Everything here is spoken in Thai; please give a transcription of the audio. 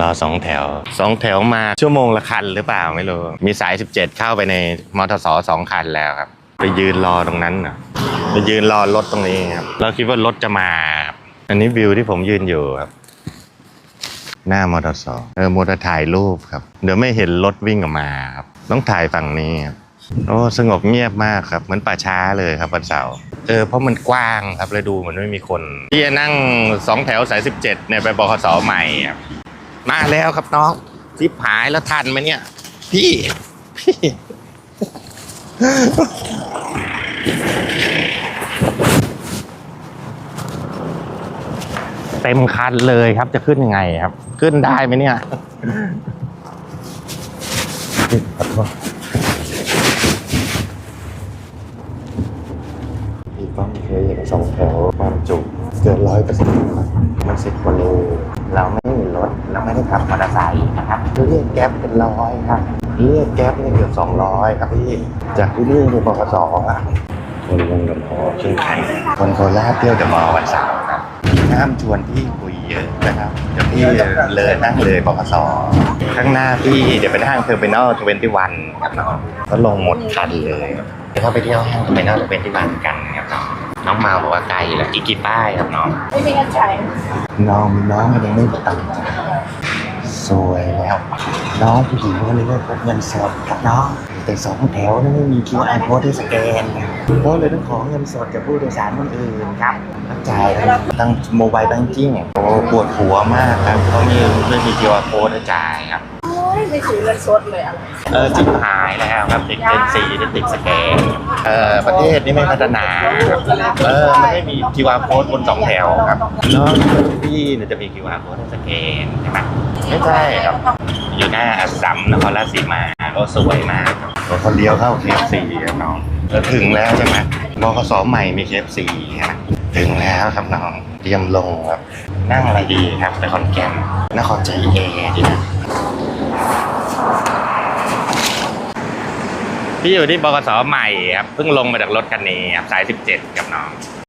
รอสองแถวสองแถวมาชั่วโมงละคันหรือเปล่าไม่รู้ มีสาย 17 เข้าไปในมอเตอร์สสองคันแล้วครับ ไปยืนรอตรงนั้นนะไปยืนรอรถตรงนี้ครับเราคิดว่ารถจะมา อันนี้วิวที่ผมยืนอยู่ครับ หน้ามอเตอร์สเออมอเตอร์ถ่ายรูปครับ เดี๋ยวไม่เห็นรถวิ่งออกมาครับต้องถ่ายฝั่งนี้ครับโอ้สงบเงียบมากครับเหมือนป่าช้าเลยครับวันเสาร์เออเพราะมันกว้างครับเลยดูเหมือนไม่มีคน ที่จะนั่งสองแถวสายสิบเจ็ดเนี่ยไปบขสใหม่ครับ มาแล้วครับน้องทิพหายแล้วทันไหมเนี่ย พี่ พี่เต็มคันเลยครับจะขึ้นยังไงครับ ขึ้นได้ไหมเนี่ยขอโทษพี่ป้อมเคยสองแถวความจุเกินร้อยเปอร์เซ็นต์มันสิบกว่าโล ไม่ได้ขับมอเตอร์ไซค์นะครับเรียกแก๊ปเป็นร้อยครับเรียกแก๊ปนี่เกือบสองร้อยครับพี่จากที่นี่ไปบขสอะคนลงกับพอขึ้นไข่คนโคราชเที่ยวเดอะมอลล์วันเสาร์ครับห้ามชวนพี่คุยเยอะนะครับเดี๋ยวพี่เลยนั่งเลยบกสข้างหน้าพี่เดี๋ยวไปห้างเทอร์มินอลทเวนตี้วันครับน้องก็ลงหมดคันเลยเดี๋ยวเขาไปเที่ยวห้างเทอร์มินอลทเวนตี้วันกันครับน้องน้องมาบอกว่าไกลแล้วอีกกี่ป้ายครับน้องไม่มีเงินใช้น้องน้องมันยังไม่มีตังค์ สวยแล้วน้องผู้หญิงคนนี้ได้พกเงินสดครับน้องแต่สองแถวนั้นไม่มี QR code ที่สแกนก็เลยต้องขอเงินสดจากผู้โดยสารคนอื่นครับเข้าใจตั้งโมบายตั้งจิ้งโอ้ปวดหัวมากครับเพราะมีไม่มี QR code ให้จ่ายครับโอ้ย ไม่ถือเงินสดเลยอะไร เออจิบหายแล้วครับติดเอ็นซีติดสแกนเออประเทศนี่ไม่พัฒนาครับเออมันไม่มี QR code บนสองแถวครับเนาะที่เนี่ยจะมี QR code ให้สแกนใช่ไหมไม่ใช่ครับอยู่หน้าอัสสัมนครราชสีมาก็สวยมากครับคนเดียวเข้า KFC ครับน้องแล้วถึงแล้วใช่ไหมบกสใหม่มี KFC ฮะถึงแล้วครับน้องเตรียมลงครับนั่งอะไรดีครับไปขอนแก่นนครใจแอร์ดีนะ พี่อยู่ที่บกสใหม่ครับเพิ่งลงมาจากรถคันนี้ครับสาย 17 กับน้อง